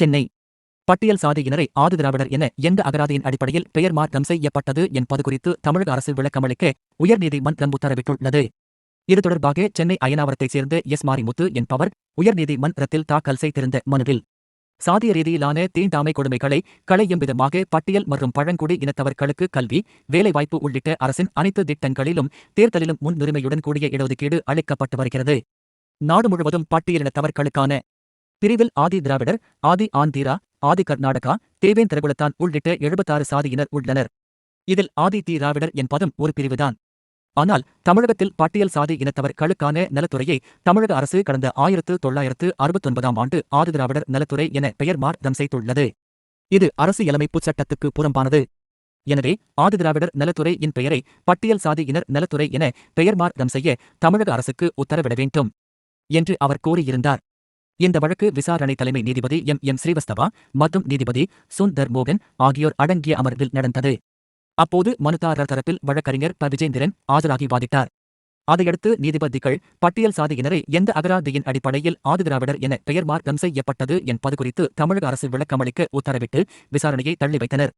சென்னை. பட்டியல் சாதியினரை ஆதிதிராவிடர் என எந்த அகராதியின் அடிப்படையில் பெயர் மாற்றம் செய்யப்பட்டது என்பது குறித்து தமிழக அரசு விளக்கமளிக்க உயர்நீதிமன்றம் உத்தரவிட்டுள்ளது. இது தொடர்பாக சென்னை அயனாவரத்தைச் சேர்ந்த எஸ். மாரிமுத்து என்பவர் உயர்நீதிமன்றத்தில் தாக்கல் செய்திருந்த மனுவில் சாதிய ரீதியிலான தீண்டாமை கொடுமைகளை களையும் விதமாக பட்டியல் மற்றும் பழங்குடி இனத்தவர்களுக்கு கல்வி வேலைவாய்ப்பு உள்ளிட்ட அரசின் அனைத்து திட்டங்களிலும் தேர்தலிலும் முன்னுரிமையுடன் கூடிய இடஒதுக்கீடு அளிக்கப்பட்டு வருகிறது. நாடு முழுவதும் பட்டியலினத்தவர்களுக்கான பிரிவில் ஆதி திராவிடர் ஆதி ஆந்திரா ஆதி கர்நாடகா தேவேந்திரகுலத்தான் உள்ளிட்ட எழுபத்தாறு சாதியினர் உள்ளனர். இதில் ஆதி திராவிடர் என்பதும் ஒரு பிரிவுதான். ஆனால் தமிழகத்தில் பட்டியல் சாதி இனத்தவர்களுக்கான நலத்துறையை தமிழக அரசு கடந்த ஆயிரத்து தொள்ளாயிரத்து அறுபத்தொன்பதாம் ஆண்டு ஆதி திராவிடர் நலத்துறை என பெயர் மாற்றம் செய்துள்ளது. இது அரசியலமைப்புச் சட்டத்துக்கு புறம்பானது. எனவே ஆதி திராவிடர் நலத்துறை இன் பெயரை பட்டியல் சாதியினர் நலத்துறை என பெயர் மாற்றம் செய்ய தமிழக அரசுக்கு உத்தரவிட வேண்டும் என்று அவர் கூறியிருந்தார். இந்த வழக்கு விசாரணை தலைமை நீதிபதி எம். எம். ஸ்ரீவஸ்தவா மற்றும் நீதிபதி சுந்தர் மோகன் ஆகியோர் அடங்கிய அமர்வில் நடந்தது. அப்போது மனுதாரர் தரப்பில் வழக்கறிஞர் ப. விஜேந்திரன் ஆஜராகி வாதிட்டார். அதையடுத்து நீதிபதிகள் பட்டியல் சாதியினரை எந்த அகராதியின் அடிப்படையில் ஆதிதிராவிடர் என பெயர் மாற்றம் செய்யப்பட்டது என்பது குறித்து தமிழக அரசு விளக்கமளிக்க உத்தரவிட்டு விசாரணையை தள்ளி வைத்தனர்.